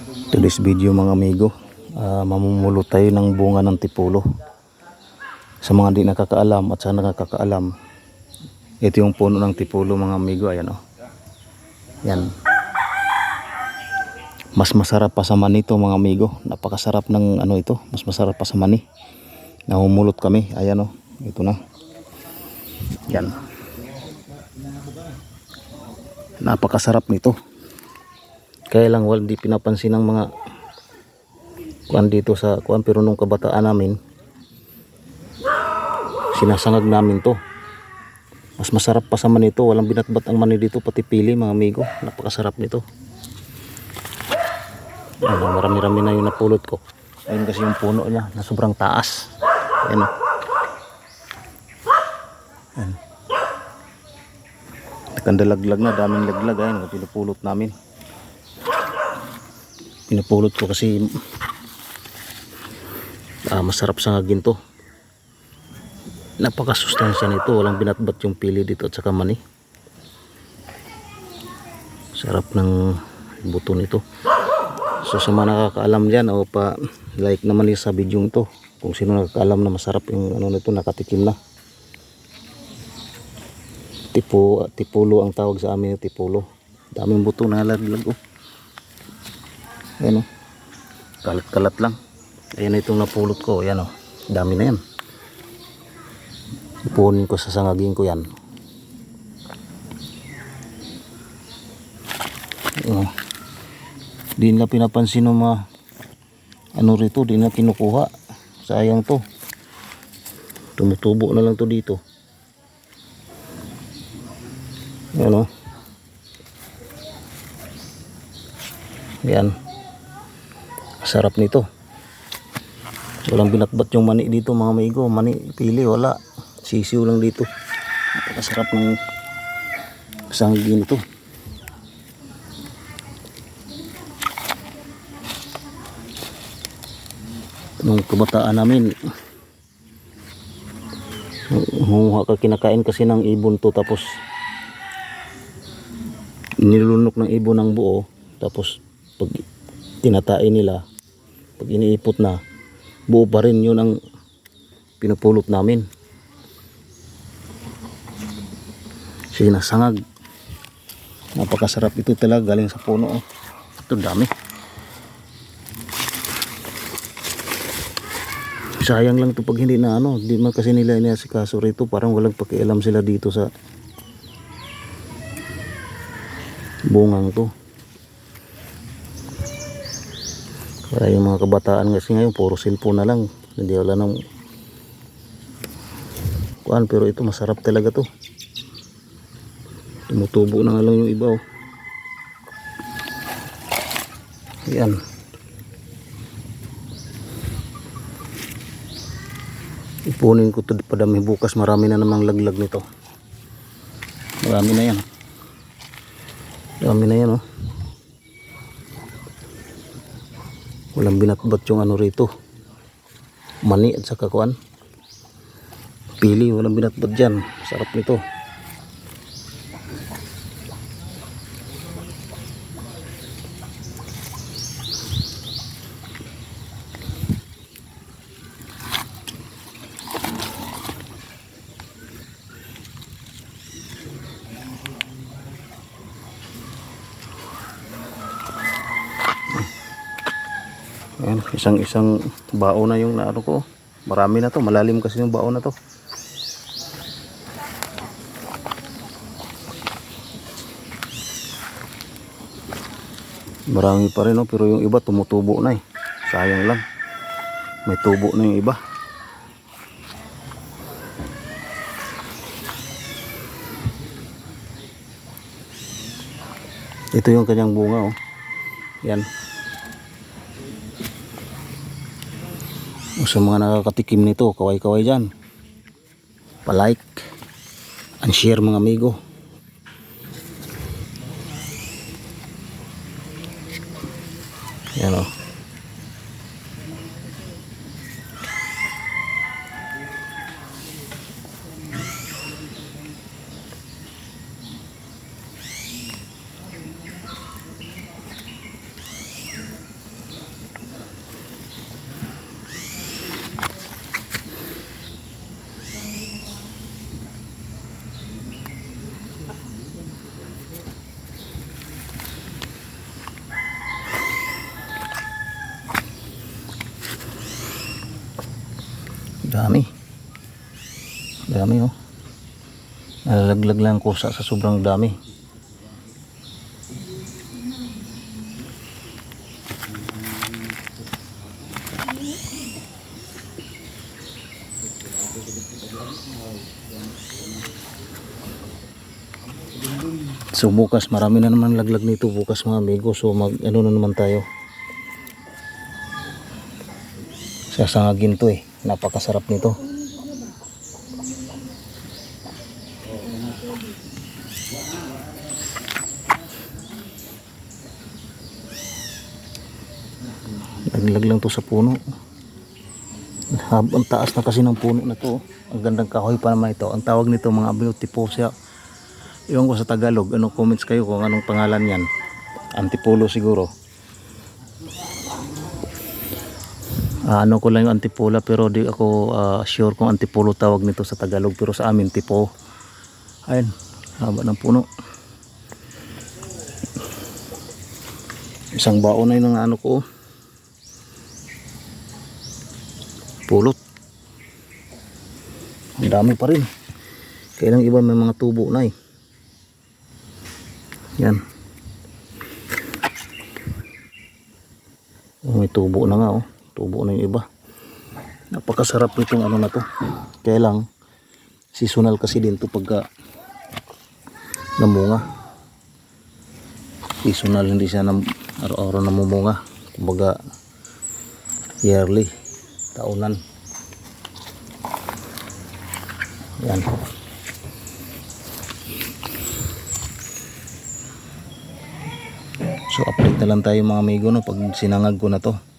Today's video mga amigo, ah, mamumulo tayo ng bunga ng tipulo. Sa mga di nakakaalam at sa nakakaalam, ito yung puno ng tipulo mga amigo, ayan o. Yan. Mas masarap pa sa mani to mga amigo. Napakasarap ng ano ito, mas masarap pa sa mani. Nahumulot kami, ayan o. Ito na. Yan. Napakasarap nito. Kaya lang wala di pinapansin ng mga kuan dito sa kuan pero nung kabataan namin sinasangag namin to. Mas masarap pa sa manito, walang binatbat ang mani dito pati pili mga amigo. Napakasarap nito. Ano, marami-rami na yung napulot ko. Ayun kasi yung puno niya na sobrang taas. Ayun. oh. Ayun. Nakandalaglag na, daming laglag. Ayun, pinupulot namin pinupulot ko kasi ah, masarap sa ngagin to napakasustansya nito. Walang binatbat yung pili dito at saka mani. Sarap ng buto nito. So sa mga nakakaalam dyan o pa like naman yung sa video ito kung sino nakakaalam na masarap yung ano nito nakatikim na. Tipo tipulo ang tawag sa amin tipulo. Daming buto na laglag oh Ayan o. Kalat-kalat lang. Ayan itong napulot ko. Ayan o. Dami na yan. Ipunin ko sa sangagin ko yan. Ayan o. Di nila pinapansin ng mga ano rito. Di na kinukuha. Sayang to. Tumutubo na lang to dito. Ayan o. Ayan sarap nito. Walang binatbat yung mani dito mga maigo mani pili wala. Sisiw lang dito. Napakasarap ng sanggi nito. Nung kabataan namin humuha ka kinakain kasi ng ibon to tapos nilunok ng ibon ng buo tapos pag tinatain nila pag iniipot na buo pa rin yun ang pinupulot namin. Sinasangag. Napakasarap ito talaga galing sa puno oh. ito dami. Sayang lang to pag hindi na ano di man kasi nila inasikaso rito parang walang pakialam sila dito sa bungang to Kaya yung mga kabataan kasi ngayon puro cellphone na lang. Hindi wala nang kuan pero ito masarap talaga to. Tumutubo na nga lang yung iba oh. Yan. Ipunin ko to padami bukas marami na namang laglag nito. Marami na yan. Marami na yan oh. Walang binatbat yung ano rito. Mani at saka kuan. Pili walang binatbat dyan. Sarap nito Ayan, isang isang bao na yung naano ko. Marami na to, malalim kasi yung bao na to. Marami pa rin oh, pero yung iba tumutubo na eh. Sayang lang. May tubo na yung iba. Ito yung kanyang bunga oh. Yan. O sa mga nakakatikim nito, kaway-kaway dyan. Pa-like and share mga amigo. Yan o. Dami. Dami oh. Nalalaglag lang ko sa, sa sobrang dami. So bukas marami na naman laglag nito bukas mga amigo. So mag ano na naman tayo. Sasangagin to eh. Napakasarap nito. Laglag lang to sa puno. Ang taas na kasi ng puno na to. Ang gandang kahoy pa naman ito. Ang tawag nito mga beautifolia. Iwan ko sa Tagalog. Ano comments kayo kung anong pangalan yan? Antipolo siguro. Ah, ano ko lang yung antipolo pero di ako ah, sure kung antipolo tawag nito sa Tagalog pero sa amin tipo. Ayun, haba ng puno. Isang baon na yun ano ko. oh. Pulot. Ang dami pa rin. Kaya lang iba may mga tubo na eh. Yan. Oh, may tubo na nga oh. Tubo na yung iba. Napakasarap nitong ano na to. Kaya seasonal kasi din to pagka namunga. Seasonal hindi siya nam, araw-araw namumunga. Kumbaga, yearly, taunan. Yan. So update na lang tayo mga amigo no pag sinangag ko na to.